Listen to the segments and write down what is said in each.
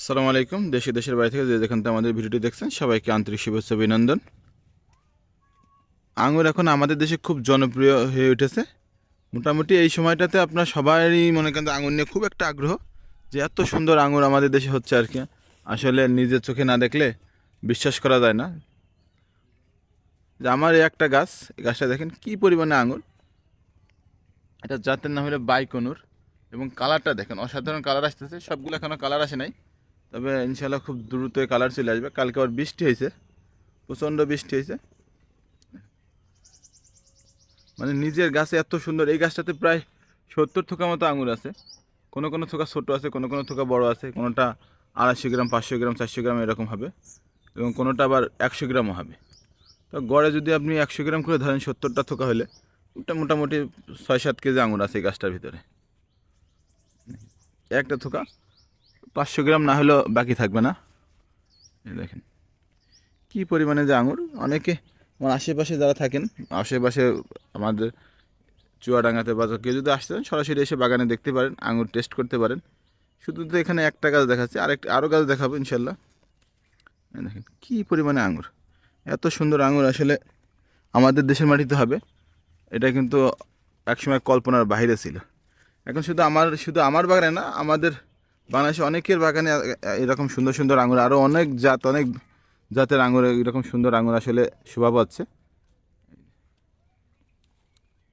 আসসালামু আলাইকুম। দেশে দেশের বাড়ি থেকে যে যেখান থেকে আমাদের ভিডিওটি দেখছেন, সবাইকে আন্তরিক শুভেচ্ছা অভিনন্দন। আঙুর এখন আমাদের দেশে খুব জনপ্রিয় হয়ে উঠেছে। মোটামুটি এই সময়টাতে আপনার সবারই মনে করেন আঙুর নিয়ে খুব একটা আগ্রহ যে এত সুন্দর আঙুর আমাদের দেশে হচ্ছে আর কি। আসলে নিজের চোখে না দেখলে বিশ্বাস করা যায় না। যে আমার এই একটা গাছ, এই গাছটা দেখেন কী পরিমাণে আঙুর এটা জাতের নাম হলো বাইকনুর এবং কালারটা দেখেন, অসাধারণ কালার আসতেছে, সবগুলো এখনও কালার আসে নাই। তবে ইনশাল্লাহ খুব দ্রুত কালার চলে আসবে। কালকে আবার বৃষ্টি হয়েছে, প্রচণ্ড বৃষ্টি হয়েছে। মানে নিজের গাছে এত সুন্দর, এই গাছটাতে প্রায় সত্তর থোকা মতো আঙুর আছে। কোনো কোনো থোকা ছোটো আছে, কোনো কোনো থোকা বড় আছে, কোনোটা আড়াইশো গ্রাম, পাঁচশো গ্রাম, চারশো গ্রাম এরকম হবে এবং কোনোটা আবার একশো গ্রামও হবে। তো গড়ে যদি আপনি একশো গ্রাম করে ধরেন সত্তরটা থোকা হলে, ওটা মোটামুটি ছয় সাত কেজি আঙুর আছে এই গাছটার ভিতরে। একটা থোকা পাঁচশো গ্রাম না হলেও বাকি থাকবে না। দেখেন। কী পরিমাণে যে আঙুর? অনেকে আমার আশেপাশে যারা থাকেন, আশেপাশে আমাদের চুয়াডাঙ্গাতে বা কেউ যদি আসতে চান, সরাসরি এসে বাগানে দেখতে পারেন, আঙুর টেস্ট করতে পারেন। শুধু তো এখানে একটা গাছ দেখাচ্ছে, আরেকটা আরও গাছ দেখাবো ইনশাল্লাহ। দেখেন, কী পরিমাণে আঙুর? এত সুন্দর আঙুর আসলে আমাদের দেশের মাটিতে হবে। এটা কিন্তু একসময় কল্পনার বাইরে ছিল। এখন শুধু আমার শুধু আমার বাগানে না, আমাদের বাংলাদেশে অনেকের বাগানে এরকম সুন্দর সুন্দর আঙুর আরও অনেক জাত, অনেক জাতের আঙুর এরকম সুন্দর আঙুর আসলে শোভা পাচ্ছে।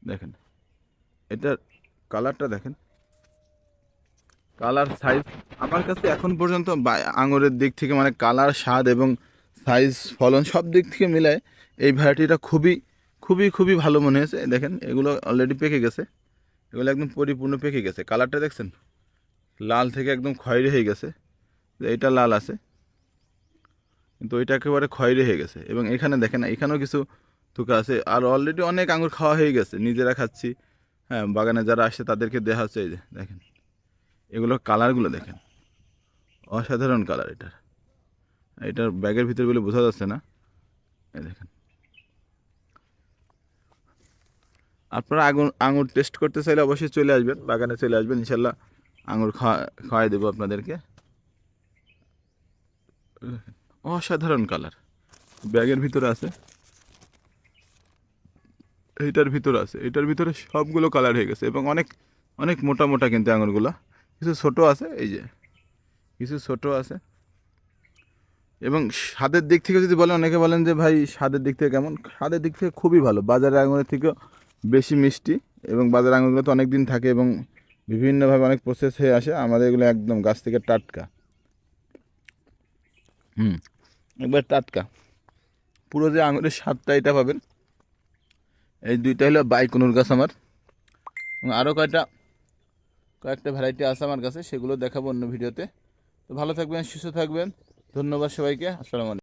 দেখেন, এটার কালারটা দেখেন। কালার, সাইজ, আমার কাছে এখন পর্যন্ত আঙুরের দিক থেকে মানে কালার, স্বাদ এবং সাইজ, ফলন সব দিক থেকে মিলায় এই ভ্যারাইটিটা খুবই খুবই খুবই ভালো মনে হয়েছে। দেখেন, এগুলো অলরেডি পেকে গেছে। এগুলো একদম পরিপূর্ণ পেকে গেছে। কালারটা দেখছেন? লাল থেকে একদম খয়েরি হয়ে গেছে। এটা লাল আছে। কিন্তু ওইটা একেবারে খয়েরি হয়ে গেছে। এবং এখানে দেখেন না, এখানেও কিছু থুকা আছে। আর অলরেডি অনেক আঙুর খাওয়া হয়ে গেছে। নিজেরা খাচ্ছি। হ্যাঁ বাগানে যারা আসে তাদেরকে দেওয়া হচ্ছে এই যে, দেখেন। এগুলো কালারগুলো দেখেন। অসাধারণ কালার এটার। এটার ব্যাগের ভিতরগুলো বোঝা যাচ্ছে না। এই দেখেন। আপনারা আঙুর আঙুর টেস্ট করতে চাইলে অবশ্যই চলে আসবেন। বাগানে চলে আসবেন, ইনশাল্লাহ। আঙুর খাওয়া খাওয়াই দেবো আপনাদেরকে। অসাধারণ কালার। ব্যাগের ভিতরে আছে। এইটার ভিতরে আছে। এটার ভিতরে সবগুলো কালার হয়ে গেছে এবং অনেক অনেক মোটা মোটা কিন্তু আঙুরগুলো। কিছু ছোট আছে, এই যে। কিছু ছোট আছে। এবং স্বাদের দিক থেকে যদি বলেন, অনেকে বলেন যে, ভাই, স্বাদের দিক থেকে কেমন? স্বাদের দিক থেকে খুবই ভালো। বাজারের আঙুরের থেকেও বেশি মিষ্টি এবং বাজারের আঙুরগুলো তো অনেক দিন থাকে এবং বিভিন্নভাবে অনেক প্রসেস হয়ে আসে, আমাদের এগুলো একদম গাছ থেকে টাটকা। হুম, একবার টাটকা। পুরো যে আঙুরের স্বাদটা এটা পাবেন। এই দুইটা হলো বাইকুনুর গাছ আমার। এবং আরও কয়টা, কয়েকটা ভ্যারাইটি আছে আমার কাছে, সেগুলো দেখাবো অন্য ভিডিওতে তো ভালো থাকবেন, সুস্থ থাকবেন। ধন্যবাদ সবাইকে। আসসালামু আলাইকুম।